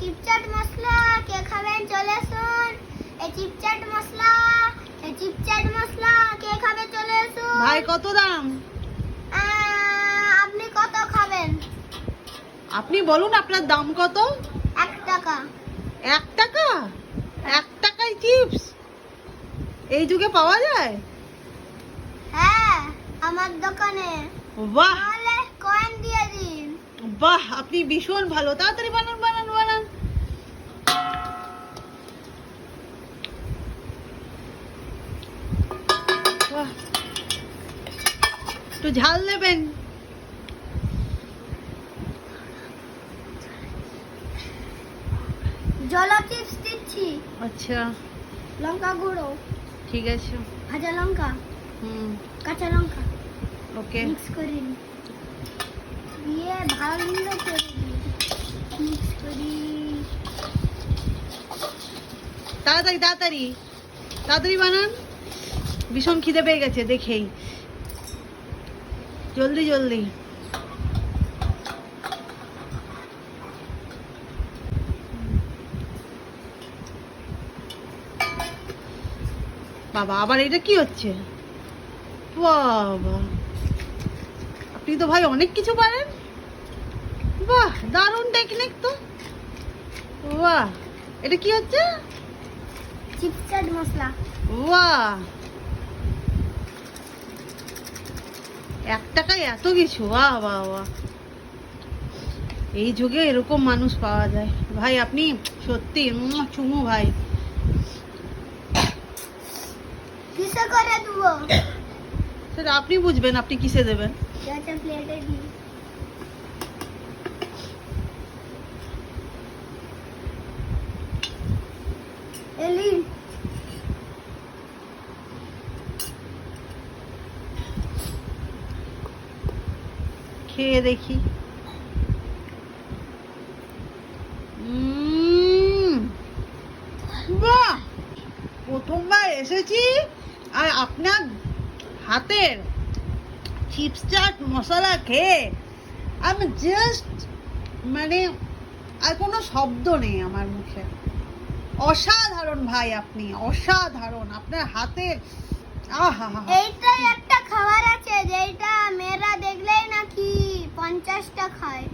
চিপচাট মশলা কে খাবেন? চলে আসুন। এই চিপচাট মশলা এই চিপচাট মশলা কে খাবে? চলে আসুন। ভাই কত দাম? আপনি কত খাবেন? আপনি বলুন আপনার দাম কত? এক টাকা। এক টাকা? এক টাকায় চিপস এই যুগে পাওয়া যায়? হ্যাঁ আমার দোকানে। বাহ! কয়েন দিয়ে দিন। বাহ! আপনি ভীষণ ভালো। তাড়াতাড়ি বানান বানান বানান বাহ। একটু ঝাল দেবেন জলা চিপস দিচ্ছি। আচ্ছা। লঙ্কা গুঁড়ো। ঠিক আছে। ভাজা লঙ্কা। হুম। কাঁচা লঙ্কা। ওকে। মিক্স করে নিন দিয়ে ভালো করে মিক্স করি তাড়াতাড়ি তাড়াতাড়ি। তাড়াতাড়ি বানান। ভীষণ খিদে পেয়ে গেছে দেখেই। জলদি জলদি। বাবা আবার এটা কি হচ্ছে? বাবা। আপনি তো ভাই অনেক কিছু পারেন। বাহ দারুণ টেকনিক তো। বাহ এটা কি হচ্ছে? চিপস চাট মশলা। বাহ। এক টাকায় এত কিছু? বাহ বাহ বাহ। এই যুগে এরকম মানুষ পাওয়া যায়। ভাই আপনি সত্যি চুমু ভাই। কিসে করে দেবো? সেটা আপনি বুঝবেন আপনি কিসে দেবেন? যাতে খেয়ে দেখি। প্রথমবার এসেছি আর আপনার হাতের চিপস চাট মশলা খেয়ে আমি জাস্ট মানে আর কোনো শব্দ নেই আমার মুখে। অসাধারণ ভাই আপনি, অসাধারণ। আপনার হাতের, আহা একটা খাবার আছে যেটা মেয়েরা দেখলেই নাকি পঞ্চাশটা খায়।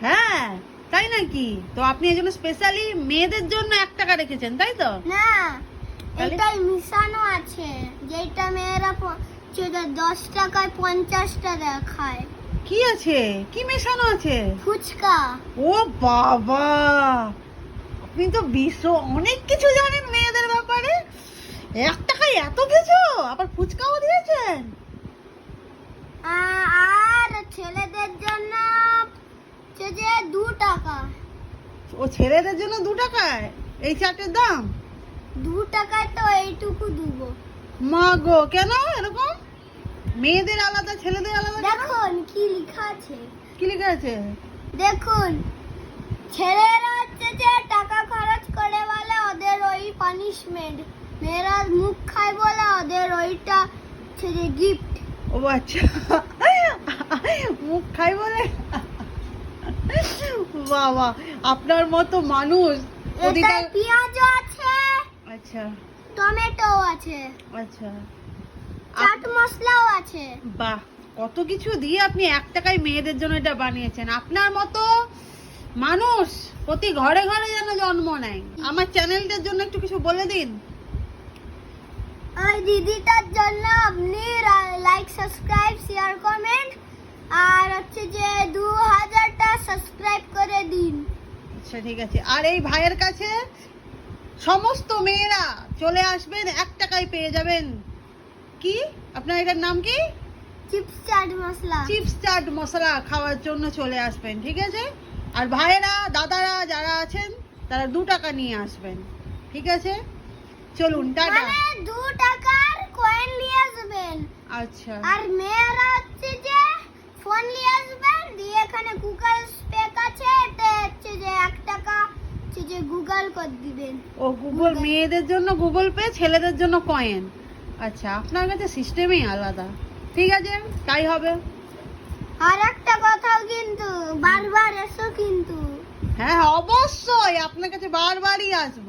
হ্যাঁ তাই নাকি? তো আপনি এই জন্য স্পেশালি মেয়েদের জন্য এক টাকা রেখেছেন তাই তো? না এটাই মিশানো আছে যেটা মেয়েরা যেটা দশ টাকায় পঞ্চাশটা দেয় খায়। কি আছে? কি মেশানো আছে? ফুচকা। ও বাবা! আপনি তো বিশ্ব অনেক কিছু জানেন মেয়েদের ব্যাপারে। এক টাকায় এত কিছু? আবার ফুচকাও দিয়েছেন টাকা। ও ছেলেদের জন্য দু টাকায়? এই চাটের দাম? দু টাকায় তো এইটুকু দেবো। মা গো কেন এরকম? মেয়েদের আলাদা ছেলেদের আলাদা দেখুন কি লেখা আছে। কি লেখা আছে? দেখুন ছেলেরা হচ্ছে যে টাকা খরচ করে বলে ওদের ওই পানিশমেন্ট মেয়েরা মুখ খায় বলে ওদের ওইটা হচ্ছে যে গিফট ও আচ্ছা মুখ খাই বলে বাবা আপনার মতো মানুষ। অধিকার পেঁয়াজও আছে আচ্ছা। টমেটো আছে আচ্ছা। চাট মশলাও আছে। বাহ কত কিছু দিয়ে আপনি এক টাকায় মেয়েদের জন্য এটা বানিয়েছেন। আপনার মতো মানুষ প্রতি ঘরে ঘরে যেন জন্ম নেয়। আমার চ্যানেলটার জন্য একটু কিছু বলে দিন। ওই দিদিটার জন্য আপনি লাইক সাবস্ক্রাইব শেয়ার কমেন্ট আর হচ্ছে যে দু হাজারটা সাবস্ক্রাইব করে দিন। আচ্ছা ঠিক আছে। আর এই ভাইয়ের কাছে সমস্ত মেয়েরা চলে আসবেন এক টাকায় পেয়ে যাবেন। কি? আপনার এটার নাম কি? চিপস চাট মশলা। চিপস চাট মশলা খাওয়ার জন্য চলে আসবেন ঠিক আছে? আর ভাইয়েরা দাদারা যারা আছেন তারা দু টাকা নিয়ে আসবেন ঠিক আছে? চলুন টাটা। মানে দু টাকার কয়েন নিয়ে আসবেন। আচ্ছা। আর মেয়েরা হচ্ছে যে ফোন নিয়ে আসবেন দিয়ে এখানে গুগল পে আছে এতে হচ্ছে যে এক টাকা হচ্ছে যে গুগল করে দিবেন। ও গুগল মেয়েদের জন্য গুগল পে ছেলেদের জন্য কয়েন আচ্ছা আপনার কাছে সিস্টেমই আলাদা। ঠিক আছে তাই হবে। আর একটা কথাও কিন্তু বারবার এসো কিন্তু। হ্যাঁ অবশ্যই আপনার কাছে বারবারই আসব।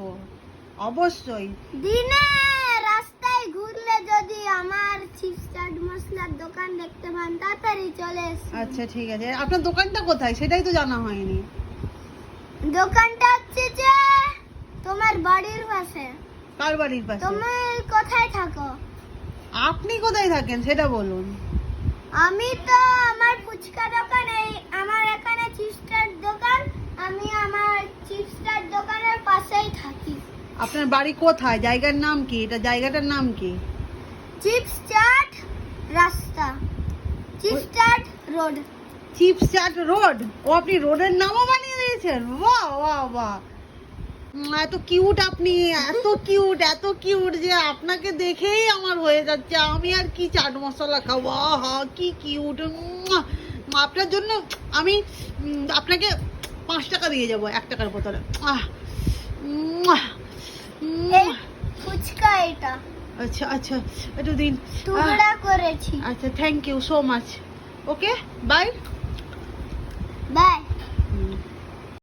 অবশ্যই। দিনে রাস্তায় ঘুরলে যদি আমার চিপস চাট মশলার দোকান দেখতে পান তাড়াতাড়ি চলে আচ্ছা ঠিক আছে। আপনার দোকানটা কোথায়? সেটাই তো জানা হয়নি। দোকানটা হচ্ছে যে তোমার বাড়ির পাশে। কার বাড়ির পাশে? তুমি কোথায় থাকো? আপনি কোথায় থাকেন? সেটা বলুন। আমি তো আমার ফুচকা দোকান এই আমার এখানে চিপসটার দোকান আমি আমার চিপসটার দোকানের পাশেই থাকি। আপনার বাড়ি কোথায়? জায়গার নাম কি? এটা জায়গাটার নাম কি? চিপস চাট রাস্তা। Chips chaat road chips chaat road ও আপনি রোডের নামও বানিয়ে দিয়েছেন। বাহ বাহ বাহ। এত কিউট আপনি এত কিউট এত কিউট যে আপনাকে দেখেই আমার হয়ে যাচ্ছে। আমি আর কি চাট মশলা খাব? আহা কি কিউট আপনার জন্য আমি আপনাকে পাঁচ টাকা দিয়ে যাব এক টাকার বোতলে। আহ উম, উম, এই ফুচকা এটা আচ্ছা আচ্ছা একটু দিন করেছি। আচ্ছা thank you so much okay bye